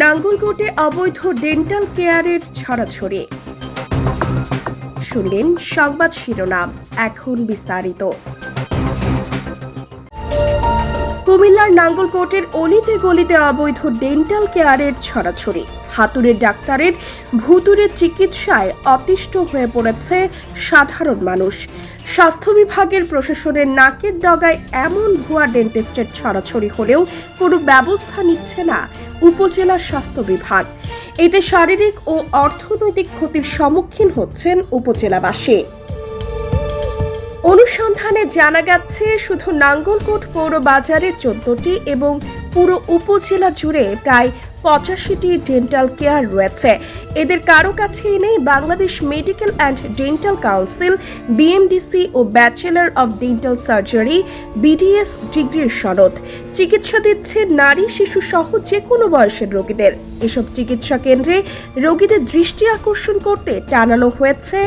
নাঙ্গলকোটে অবৈধ ডেন্টাল কেয়ারের ছড়াছড়ি। শুনলেন সংবাদ শিরোনাম, এখন বিস্তারিত। কুমিল্লার নাঙ্গলকোটের অলিতে গলিতে অবৈধ ডেন্টাল কেয়ারের ছড়াছড়ি। হাতুড়ে ডাক্তারের ভুতুরে চিকিৎসায় অতিষ্ঠ হয়ে পড়েছে সাধারণ মানুষ। স্বাস্থ্য বিভাগের প্রশাসনের নাকের ডগায় এমন ভুয়া ডেন্টিস্টের ছড়াছড়ি হলেও কোনো ব্যবস্থা নিচ্ছে না উপজেলা স্বাস্থ্য বিভাগ। এতে শারীরিক ও অর্থনৈতিক ক্ষতির সম্মুখীন হচ্ছেন উপজেলাবাসী। অনুসন্ধানে জানা গেছে, শুধু নাঙ্গলকোট পৌর বাজারে চোদ্দটি এবং পুরো উপজেলা জুড়ে প্রায় পঁচাশিটি ডেন্টাল কেয়ার রয়েছে। এদের কারও কাছেই নেই। Bangladesh medical and dental council BMDC O bachelor of dental surgery BDS ডিগ্রির সনদ। চিকিৎসা দিচ্ছে নারী, শিশু সহ যে কোনো বয়সের রোগীদের। এসব চিকিৎসা কেন্দ্রে রোগীদের দৃষ্টি আকর্ষণ করতে টানানো হয়েছে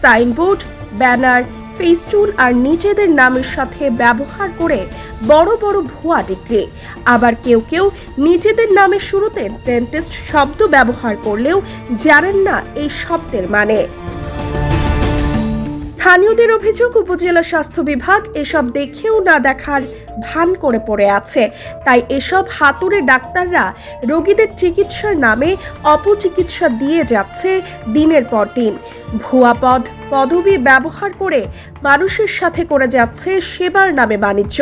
সাইনবোর্ড, ব্যানার ফেস্টুন আর নিজেদের নামের সাথে ব্যবহার করে বড় বড় ভুয়া ডিগ্রি আবার কেউ কেউ নিজেদের নামের শুরুতে ডেন্টিস্ট শব্দ ব্যবহার করলেও জানেন না এই শব্দের মানে। স্থানীয়দের অভিযোগ, উপজেলা স্বাস্থ্য বিভাগ এসব দেখেও না দেখার ভান করে পড়ে আছে। তাই এসব হাতুড়ে ডাক্তাররা রোগীদের চিকিৎসার নামে অপচিকিৎসা দিয়ে যাচ্ছে দিনের পর দিন। ভুয়া পদ পদবি ব্যবহার করে মানুষের সাথে করে যাচ্ছে সেবার নামে বাণিজ্য।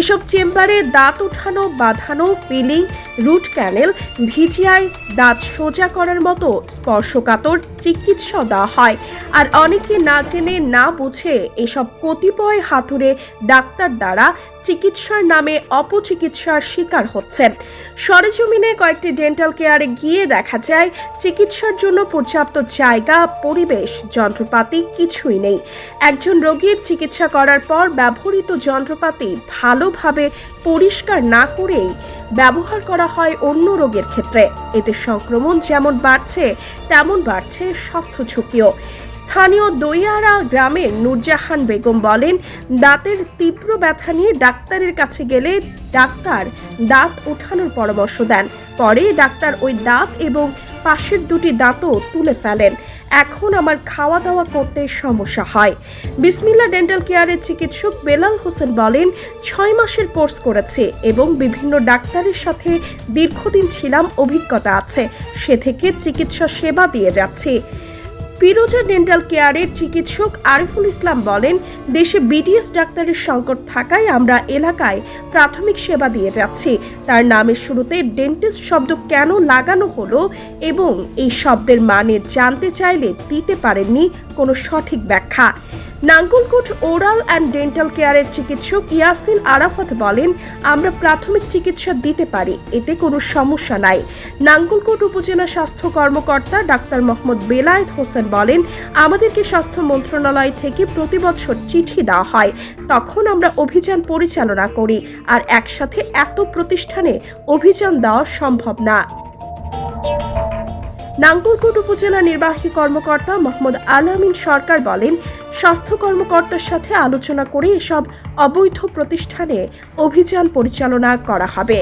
এসব চেম্বারে দাঁত উঠানো, বাঁধানো, ফিলিং, রুট ক্যানেল, ভিজিআই, দাঁত সোজা করার মতো স্পর্শকাতর চিকিৎসা দেওয়া হয়। আর অনেকে না জেনে না বুঝে এসব কতিপয় হাতুড়ে ডাক্তার দ্বারা চিকিৎসার নামে অপচিকিৎসার শিকার হচ্ছেন। সরেজমিনে কয়েকটি ডেন্টাল কেয়ারে গিয়ে দেখা যায়, চিকিৎসার জন্য পর্যাপ্ত জায়গা, পরিবেশ, যন্ত্রপাতি কিছুই নেই। একজন রোগীর চিকিৎসা করার পর ব্যবহৃত যন্ত্রপাতি ভালোভাবে পরিষ্কার না করেই ব্যবহার করা হয় অন্য রোগের ক্ষেত্রে। এতে সংক্রমণ যেমন বাড়ছে, তেমন বাড়ছে স্বাস্থ্য ঝুঁকিও। স্থানীয় দইয়ারা গ্রামের নূরজাহান বেগম বলেন, দাঁতের তীব্র ব্যথা নিয়ে ডাক্তারের কাছে গেলে ডাক্তার দাঁত ওঠানোর পরামর্শ দেন। পরে ডাক্তার ওই দাঁত এবং পাশের দুটি দাঁতও তুলে ফেলেন। এখন আমার খাওয়া দাওয়া করতে সমস্যা হয়। বিসমিল্লা ডেন্টাল কেয়ারের চিকিৎসক বেলাল হোসেন বলেন, ছয় মাসের কোর্স করেছে এবং বিভিন্ন ডাক্তারের সাথে দীর্ঘদিন ছিলাম, অভিজ্ঞতা আছে। সে থেকে চিকিৎসা সেবা দিয়ে যাচ্ছি। পিরোজা ডেন্টাল কেয়ারের চিকিৎসক আরিফুল ইসলাম বলেন, দেশে বিটিএস ডাক্তারের সংকট থাকায় আমরা এলাকায় প্রাথমিক সেবা দিয়ে যাচ্ছি। তার নামের শুরুতে ডেন্টিস্ট শব্দ কেন লাগানো হলো এবং এই শব্দের মানে জানতে চাইলে দিতে পারেননি কোনো সঠিক ব্যাখ্যা। নাঙ্গলকোট ওরাল অ্যান্ড ডেন্টাল কেয়ারের চিকিৎসক ইয়াসিন আরাফাত বলেন, আমরা প্রাথমিক চিকিৎসা দিতে পারি, এতে কোনো সমস্যা নাই। নাঙ্গলকোট উপজেলা স্বাস্থ্য কর্মকর্তা ডাক্তার মোহাম্মদ বেলায়েত হোসেন বলেন, আমাদেরকে স্বাস্থ্য মন্ত্রণালয় থেকে প্রতি বছর চিঠি দেওয়া হয়। তখন আমরা অভিযান পরিচালনা করি, আর একসাথে এত প্রতিষ্ঠানে অভিযান দেওয়া সম্ভব না। নাঙ্গলকোট উপজেলা নির্বাহী কর্মকর্তা মোহাম্মদ আলামিন সরকার বলেন, স্বাস্থ্য কর্মকর্তার সাথে আলোচনা করে এসব অবৈধ প্রতিষ্ঠানে অভিযান পরিচালনা করা হবে।